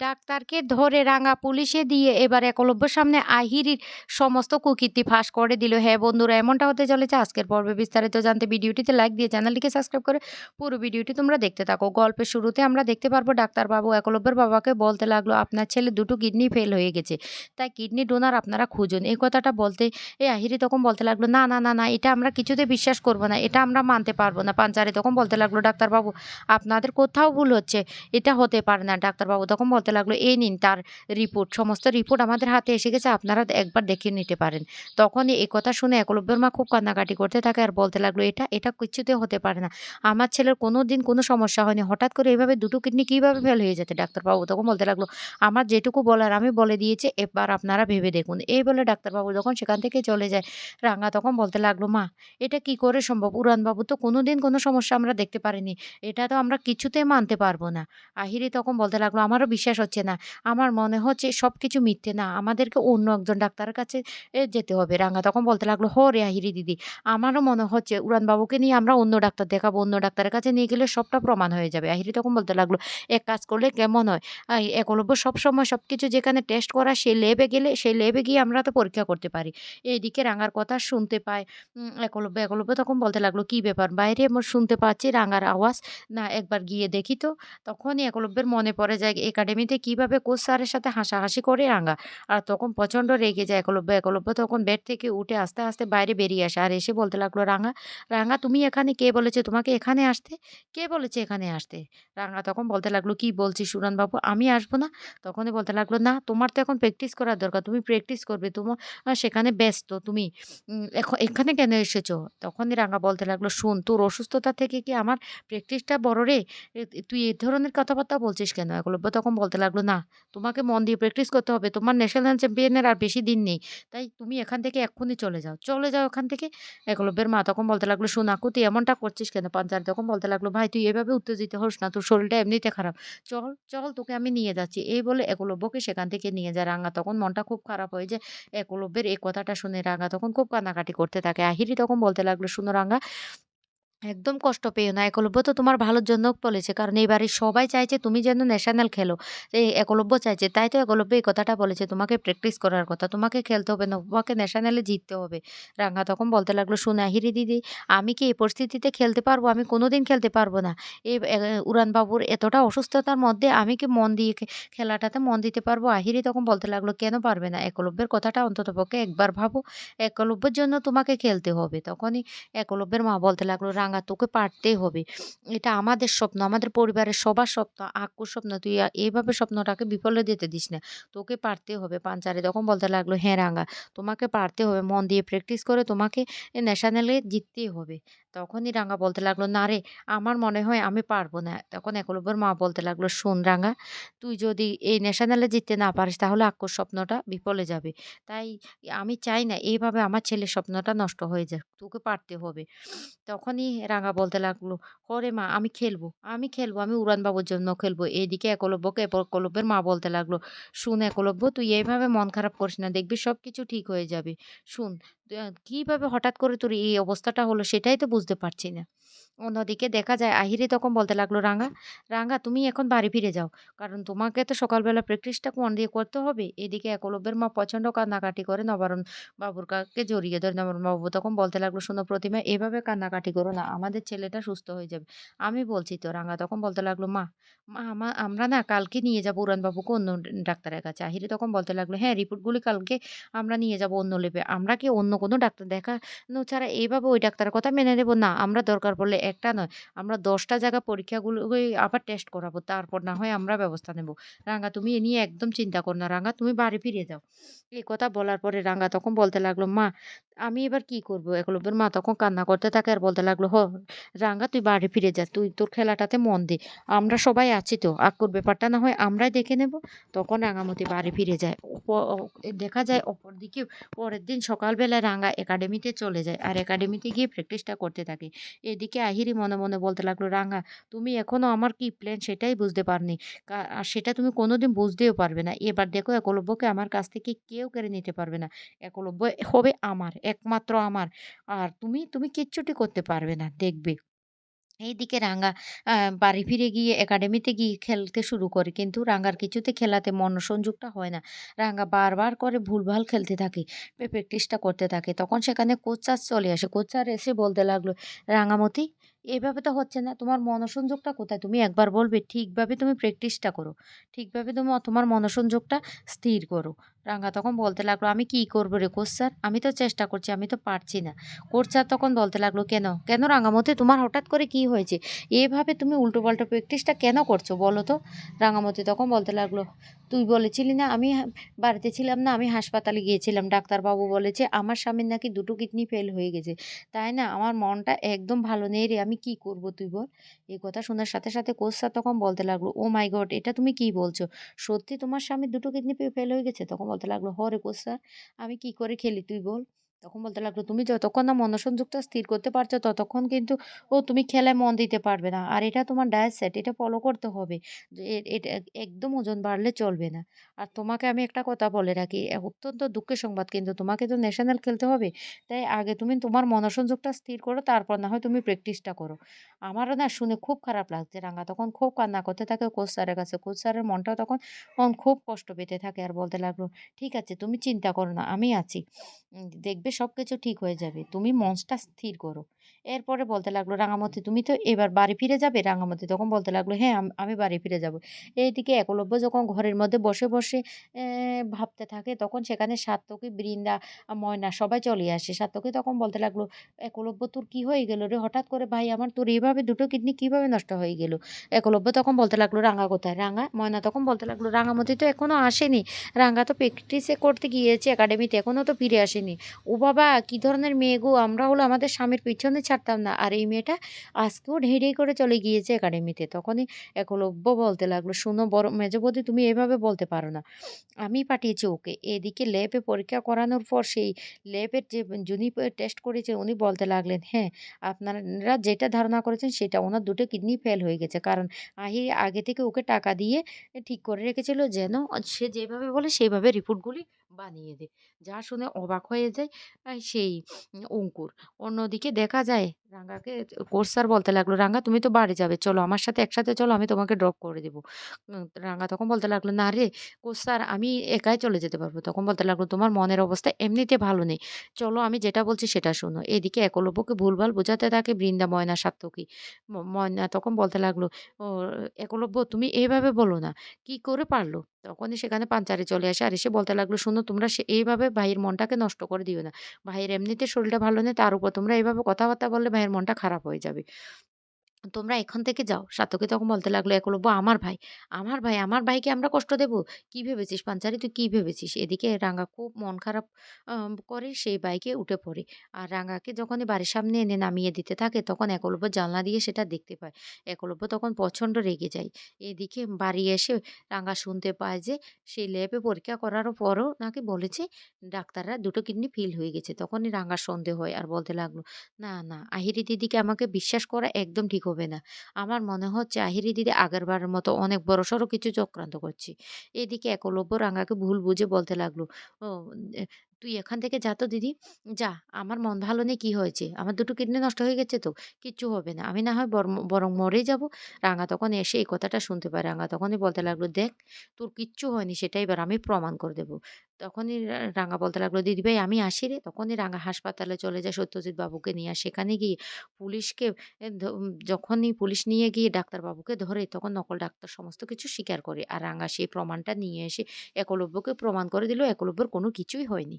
ডাক্তারকে ধরে রাঙা পুলিশে দিয়ে এবার একলব্যর সামনে আহিরির সমস্ত কুকীর্তি ফাঁস করে দিল। হ্যাঁ বন্ধুরা, এমনটা হতে চলেছে। আজকের পর্বে বিস্তারিত জানতে ভিডিওটিতে লাইক দিয়ে চ্যানেলটিকে সাবস্ক্রাইব করে পুরো ভিডিওটি তোমরা দেখতে থাকো। গল্পের শুরুতে আমরা দেখতে পারব, ডাক্তারবাবু একলব্যের বাবাকে বলতে লাগল, আপনার ছেলে দুটো কিডনি ফেল হয়ে গেছে, তাই কিডনি ডোনার আপনারা খুঁজুন। এই কথাটা বলতে, এই আহিরি তখন বলতে লাগল, না না না না, এটা আমরা কিছুতে বিশ্বাস করব না, এটা আমরা মানতে পারব না। পাঞ্চারে তখন বলতে লাগল, ডাক্তারবাবু, আপনাদের কোথাও ভুল হচ্ছে, এটা হতে পারে না। ডাক্তারবাবু তখন বলতে লাগল, এই নিন তার রিপোর্ট সমস্ত রিপোর্ট আমাদের হাতে এসে গেছে, আপনারা একবার দেখে নিতে পারেন। তখনই এই কথা শুনে একলব্যের মা খুব কান্নাকাটি করতে থাকে আর বলতে লাগল, এটা এটা কিছুতে হতে পারে না। আমার ছেলের কোনো দিন কোনো সমস্যা হয়নি। হঠাৎ করে এইভাবে দুটো কিডনি কীভাবে ফেল হয়ে যেতে? ডাক্তারবাবু তখন বলতে লাগল, আমার যেটুকু বলার আমি বলে দিয়েছি, এবার আপনারা ভেবে দেখুন। এই বলে ডাক্তারবাবু যখন সেখান থেকে চলে যায়। রাঙা তখন বলতে লাগল, মা, এটা কি করে সম্ভব? উড়ানবাবু তো কোনো দিন কোনো সমস্যা আমরা দেখতে পারিনি। এটা তো আমরা কিছুতেই মানতে পারব না। আহিরি তখন বলতে লাগল, আমারও বিশ্বাস হচ্ছে না। আমার মনে হচ্ছে সব কিছু মিথ্যে না। আমাদেরকে অন্য একজন ডাক্তারের কাছে যেতে হবে। রাঙা তখন বলতে লাগল, হ রে আহিরি দিদি। আমারও মনে হচ্ছে উড়ানবাবুকে নিয়ে আমরা অন্য ডাক্তার দেখাবো, অন্য ডাক্তারের কাছে নিয়ে গেলে সবটা প্রমাণ হয়ে যাবে। আহিরি তখন বলতে লাগল, এক কাজ করলে কেমন হয়? একলব্য সবসময় সব কিছু যেখানে টেস্ট করা সেই লেবে গেলে সেই লেবে গিয়ে আমরা তো পরীক্ষা করতে পারি। এইদিকে রাঙার কথা শুনতে পায় একলব্য একলব্য তখন বলতে লাগল, কি ব্যাপার? বাইরে আমার শুনতে পাচ্ছি রাঙার আওয়াজ। না, একবার গিয়ে দেখি তো। তখনই একলব্যের মনে পড়ে যায় একাডেমিতে কীভাবে কোচ স্যারের সাথে হাসাহাসি করে রাঙা? আর তখন প্রচণ্ড রেগে যায়, একলব্য একলব্য তখন বেড থেকে উঠে আস্তে আস্তে বাইরে বেরিয়ে আসে। আর এসে বলতে লাগল, রাঙা রাঙা, তুমি এখানে কে বলেছে? তোমাকে এখানে আসতে? কে বলেছে এখানে আসতে? রাঙা তখন বলতে লাগল, কি বলছি সুরানবাবু আমি আসব না? তখনই বলতে লাগল, না, তোমার তো এখন প্র্যাকটিস করার দরকার, তুমি প্র্যাকটিস করবে, তোমার সেখানে ব্যস্ত, তুমি এখন এখানে কেন এসেছ? তখনই রাঙা বলতে লাগল, শুন, তোর অসুস্থতা থেকে কি আমার প্র্যাকটিসটা বড় রে? তুই এই ধরনের কথাবার্তা বলছিস কেন? একলব্য তখন বলতে লাগল, না, তোমাকে মন দিয়ে প্র্যাকটিস করতে হবে। তোমার ন্যাশনাল চ্যাম্পিয়নের আর বেশি দিন নেই। তাই তুমি এখান থেকে এক্ষুনি চলে যাও। চলে যাও এখান থেকে একলব্যের মা তখন বলতে লাগল, শোন আকু, তুই এমনটা করছিস কেন? পাঞ্চার তখন বলতে লাগল, ভাই, তুই এভাবে উত্তেজিত হোস না, তোর শরীরটা এমনিতে খারাপ। চল চল, তোকে আমি নিয়ে যাচ্ছি। এই বলে একলব্যকে সেখান থেকে নিয়ে যায়। রাঙা তখন মনটা খুব খারাপ হয়ে যায়। একলব্যের এই কথাটা শুনে রাঙা তখন খুব কান্নাকাটি করতে থাকে। আহিরি তখন বলতে লাগল, শুনো রাঙা একদম কষ্ট পেও না। একলব্য তো তোমার ভালোর জন্য বলেছে। কারণ এই বাড়ির সবাই চাইছে তুমি যেন ন্যাশনাল খেলো। এই একলব্য চাইছে। তাই তো একলব্য এই কথাটা বলেছে তোমাকে প্র্যাকটিস করার কথা। তোমাকে খেলতে হবে না। তোমাকে ন্যাশনালে জিততে হবে। রাঙা তখন বলতে লাগল, "শোন আহিরি দিদি, আমি কি এই পরিস্থিতিতে খেলতে পারব? আমি কোনো দিন খেলতে পারব না। এই উড়ানবাবুর এতটা অসুস্থতার মধ্যে আমি কি মন দিয়ে খেলাটাতে মন দিতে পারব?" আহিরি তখন বলতে লাগল, "কেন পারবে না? একলব্যের কথাটা অন্ততপক্ষে একবার ভাবো। একলব্যের জন্য তোমাকে খেলতে হবে।" তখনই একলব্যের মা বলতে লাগল, "রাঙা তোকে পারতে হবে। এটা আমাদের স্বপ্ন, আমাদের পরিবারের সবার স্বপ্ন, আকুর স্বপ্ন। তুই এইভাবে স্বপ্নটাকে বিফলে যেতে দিস না। তোকে পারতে হবে।" পাঞ্চারে তখন বলতে লাগল, "হ্যাঁ রাঙা, তোমাকে পারতে হবে। মন দিয়ে প্র্যাকটিস করে তোমাকে ন্যাশনালে জিততেই হবে।" তখনই রাঙা বলতে লাগল, "না রে, আমার মনে হয় আমি পারব না।" তখন একলব্যের মা বলতে লাগল, "শোন রাঙা, তুই যদি এই ন্যাশনালে জিততে না পারিস তাহলে আক্কুর স্বপ্নটা বিফলে যাবে। তাই আমি চাই না এইভাবে আমার ছেলের স্বপ্নটা নষ্ট হয়ে যাক। তোকে পারতে হবে।" তখনই রাঙা বলতে লাগল, "ওরে মা আমি খেলব, আমি খেলব, আমি উড়ানবাবুর জন্য খেলব।" এদিকে একলব্যকে একলব্যের মা বলতে লাগল, "শোন একলব্য তুই এইভাবে মন খারাপ করিস না। দেখবি সব কিছু ঠিক হয়ে যাবে। শোন কীভাবে হঠাৎ করে তোর এই অবস্থাটা হলো সেটাই তো বুঝতে পারছি না।" অন্যদিকে দেখা যায় আহিরে তখন বলতে লাগল, "রাঙা, রাঙা তুমি এখন বাড়ি ফিরে যাও। কারণ তোমাকে তো সকালবেলা প্র্যাকটিসটা কোন দিয়ে করতে হবে।" এদিকে একলব্যের মা প্রচণ্ড কান্নাকাটি করে নবারুণ বাবুর কাকে জড়িয়ে ধরে নবরণবাবু তখন বলতে লাগল, "শোনো প্রতিমা এভাবে কান্নাকাটি করো না। আমাদের ছেলেটা সুস্থ হয়ে যাবে।" "আমি বলছি তো।" রাঙা তখন বলতে লাগল, "মা, মা আমা আমরা না কালকে নিয়ে যাব উড়ানবাবুকে অন্য ডাক্তারের কাছে।" আহিরে তখন বলতে লাগল, "হ্যাঁ, রিপোর্টগুলি কালকে আমরা নিয়ে যাব অন্য ল্যাবে। আমরা কি অন্য কোনো ডাক্তার দেখানো ছাড়া এভাবে ওই ডাক্তারের কথা মেনে নেব? না, আমরা দরকার পড়লে একটা নয়, আমরা দশটা জায়গা পরীক্ষাগুলো আবার টেস্ট করাবো। তারপর না হয় আমরা ব্যবস্থা নেব। রাঙা তুমি এ নিয়ে একদম চিন্তা করো না। রাঙা তুমি বাড়ি ফিরে যাও।" এই কথা বলার পরে রাঙা তখন বলতে লাগল, "মা, আমি এবার কি করব?" একলব্যের মা তখন কান্না করতে থাকে আর বলতে লাগল, "হ রাঙা তুই বাড়ি ফিরে যা। তুই তোর খেলাটাতে মন দে। আমরা সবাই আছি তো। আক্কুর ব্যাপারটা না হয় আমরাই দেখে নেব।" তখন রাঙামতি বাড়ি ফিরে যায়। দেখা যায় অপরদিকে পরের দিন সকালবেলা রাঙা একাডেমিতে চলে যায়। আর একাডেমিতে গিয়ে প্র্যাকটিসটা করতে থাকে। এদিকে আহিরি মনে, মনে বলতে লাগল, "রাঙা তুমি এখনও আমার কি প্ল্যান সেটাই বুঝতে পারনি। আর সেটা তুমি কোনোদিন বুঝতেও পারবে না। এবার দেখো একলব্যকে আমার কাছ থেকে কেউ কেড়ে নিতে পারবে না। একলব্য হবে আমার, একমাত্র আমার। আর তুমি, তুমি কিচ্ছুটি করতে পারবে না। দেখবে।" এইদিকে রাঙ্গা বাড়ি ফিরে গিয়ে একাডেমিতে গিয়ে খেলতে শুরু করে। কিন্তু রাঙ্গার কিছুতে খেলাতে মনসংযোগটা হয় না। রাঙ্গা বারবার করে ভুলভাল খেলতে থাকে। প্র্যাকটিসটা করতে থাকে। তখন সেখানে কোচার চলে আসে। কোচার এসে বলতে লাগল, "রাঙামতি এভাবে তো হচ্ছে না। তোমার মনোসংযোগটা কোথায়? তুমি একবার বলবে ঠিকভাবে তুমি প্র্যাকটিসটা করো। ঠিকভাবে তুমি তোমার মনোসংযোগটা স্থির করো।" রাঙ্গা তখন বলতে লাগল, "আমি কি করব রে কোচ স্যার? আমি তো চেষ্টা করছি, আমি তো পারছি না।" কোচ স্যার তখন বলতে লাগল, "কেন? কেন রাঙামতি তোমার হঠাৎ করে কি হয়েছে? এভাবে তুমি উল্টোপাল্টা প্র্যাকটিসটা কেন করছ বলো তো?" রাঙামতি তখন বলতে লাগল, "তুই বলেছিলি না আমি বাড়িতে ছিলাম না, আমি হাসপাতালে গিয়েছিলাম। ডাক্তারবাবু বলেছে আমার স্বামীর নাকি দুটো কিডনি ফেল হয়ে গেছে। তাই না আমার মনটা একদম ভালো নেই রে। আমি কি করব তুই বল?" এই কথা শোনার সাথে, সাথে স্যার তখন বলতে লাগল, ও মাই গড! এটা তুমি কি বলছো? সত্যি তোমার স্বামী দুটো কিডনি ফেল হয়ে গেছে?" তখন বলতে লাগল, হরে কোসা। আমি কি করে খেলি তুই বল?" তখন বলতে লাগল, "তুমি যতক্ষণ না মনোসংযোগটা স্থির করতে পারছ ততক্ষণ কিন্তু ও তুমি খেলায় মন দিতে পারবে না। আর এটা তোমার ডায়েট সেট এটা ফলো করতে হবে। এটা একদম ওজন বাড়লে চলবে না। আর তোমাকে আমি একটা কথা বলে রাখি, অত্যন্ত দুঃখের সংবাদ কিন্তু তোমাকে তো ন্যাশনাল খেলতে হবে। তাই আগে তুমি তোমার মনোসংযোগটা স্থির করো তারপর না হয় তুমি প্র্যাকটিসটা করো।" আমারও না শুনে খুব খারাপ লাগছে। রাঙ্গা তখন খুব কান্না করতে থাকে কোচ স্যারের কাছে। কোচ স্যারের মনটাও তখন খুব কষ্ট পেতে থাকে আর বলতে লাগল, "ঠিক আছে তুমি চিন্তা করো না, আমি আছি। উম দেখবে সবকিছু ঠিক হয়ে যাবে। তুমি মনটা স্থির করো।" এরপরে বলতে লাগল, "রাঙামতি তুমি তো এবার বাড়ি ফিরে যাবে?" রাঙামতি তখন বলতে লাগল, "হ্যাঁ, আমি বাড়ি ফিরে যাব।" এইদিকে একলব্য যখন ঘরের মধ্যে বসে, বসে ভাবতে থাকে তখন সেখানে সাত্তকী, বৃন্দা, ময়না সবাই চলে আসে। সাত্তকী তখন বলতে লাগল, "একলব্য তোর কি হয়ে গেল রে হঠাৎ করে ভাই আমার তোর এভাবে দুটো কিডনি কীভাবে নষ্ট হয়ে গেল?" একলব্য তখন বলতে লাগল, "রাঙা কোথায়?" রাঙা ময়না তখন বলতে লাগল, "রাঙামতি তো এখনও আসেনি। রাঙা তো প্র্যাকটিসে করতে গিয়েছে একাডেমিতে এখনও তো ফিরে আসেনি।" ও বাবা! কি ধরনের মেয়ে গো! আমরা হলো আমাদের স্বামীর পিছনে ছাড়তাম না। আর এই মেয়েটা আজকেও ঢেই করে চলে গিয়েছে একাডেমিতে। তখনই একলব্য বলতে লাগল, "শোনো বড় মেজো তুমি এভাবে বলতে পারো না। আমি পাঠিয়েছি ওকে।" এদিকে ল্যাবে পরীক্ষা করানোর পর সেই ল্যাবের যে যিনি টেস্ট করেছে উনি বলতে লাগলেন, "হ্যাঁ, আপনারা যেটা ধারণা করেছেন সেটা ওনার দুটো কিডনি ফেল হয়ে গেছে। কারণ আহি আগে থেকে ওকে টাকা দিয়ে ঠিক করে রেখেছিল যেন সে যেভাবে বলে সেইভাবে রিপোর্টগুলি বানিয়ে দেয়।" যা শুনে অবাক হয়ে যায় সেই অঙ্কুর। অন্যদিকে দেখা যায় রাঙ্গাকে কোচ স্যার বলতে লাগল, "রাঙ্গা তুমি তো বাড়ি যাবে। চলো আমার সাথে একসাথে চলো আমি তোমাকে ড্রপ করে দেবো রাঙ্গা তখন বলতে লাগল, "না রে কোচ স্যার আমি একাই চলে যেতে পারব।" তখন বলতে লাগল, "তোমার মনের অবস্থা এমনিতে ভালো নেই। চলো আমি যেটা বলছি সেটা শোনো।" এদিকে একলব্যকে ভুলভাল বোঝাতে থাকে বৃন্দা, ময়না। ম ময়না তখন বলতে লাগল, "ও একলব্য তুমি এভাবে বলো না। কি করে পারল?" তখনই সেখানে পাঞ্চারি চলে আসে আর এসে বলতে লাগল, "শোনো তোমরা সে এইভাবে ভাইয়ের মনটাকে নষ্ট করে দিও না। ভাইয়ের এমনিতে শরীরটা ভালো নেই, তার উপর তোমরা এইভাবে কথাবার্তা বললে ভাইয়ের মনটা খারাপ হয়ে যাবে। তোমরা এখান থেকে যাও।" সাত্তকী তখন বলতে লাগল, "একলব্য আমার ভাই, আমার ভাই, আমার ভাইকে আমরা কষ্ট দেব? কি ভেবেছিস পাঞ্চারি তুই কি ভেবেছিস?" এদিকে রাঙ্গা খুব মন খারাপ করে সেই বাইকে উঠে পড়ে। আর রাঙ্গাকে যখনই বাড়ির সামনে এনে নামিয়ে দিতে থাকে তখন একলব্য জানলা দিয়ে সেটা দেখতে পায়। একলব্য তখন প্রচণ্ড রেগে যায়। এদিকে বাড়ি এসে রাঙ্গা শুনতে পায় যে সেই ল্যাবে পরীক্ষা করার পরও নাকি বলেছে ডাক্তাররা দুটো কিডনি ফিল হয়ে গেছে। তখনই রাঙ্গার সন্দেহ হয় আর বলতে লাগল, "না, না আহিরি দিদিকে আমাকে বিশ্বাস করা একদম ঠিক হবে না। আমার মনে হচ্ছে আহিরি দিদি আগেরবারের মতো অনেক বড় সড়ো কিছু চক্রান্ত করছি এদিকে একলব্য রাঙ্গাকে ভুল বুঝে বলতে লাগল, "ও এ তুই এখান থেকে যা তো দিদি। যা আমার মন ভালো নেই কি হয়েছে? আমার দুটো কিডনি নষ্ট হয়ে গেছে তো। কিচ্ছু হবে না। আমি না হয় বরং মরেই যাব।" রাঙা তখন এসে এই কথাটা শুনতে পায়। রাঙা তখনই বলতে লাগল, "দেখ তোর কিচ্ছু হয়নি সেটা এবার আমি প্রমাণ করে দেবো তখনই রাঙা বলতে লাগল, "দিদিভাই আমি আসি রে?" তখনই রাঙা হাসপাতালে চলে যায় সত্যজিৎ বাবুকে নিয়ে। আর সেখানে গিয়ে পুলিশকে যখনই পুলিশ নিয়ে গিয়ে ডাক্তারবাবুকে ধরে তখন নকল ডাক্তার সমস্ত কিছু স্বীকার করে। আর রাঙা সেই প্রমাণটা নিয়ে এসে একলব্যকে প্রমাণ করে দিল একলব্যর কোনো কিছুই হয়নি।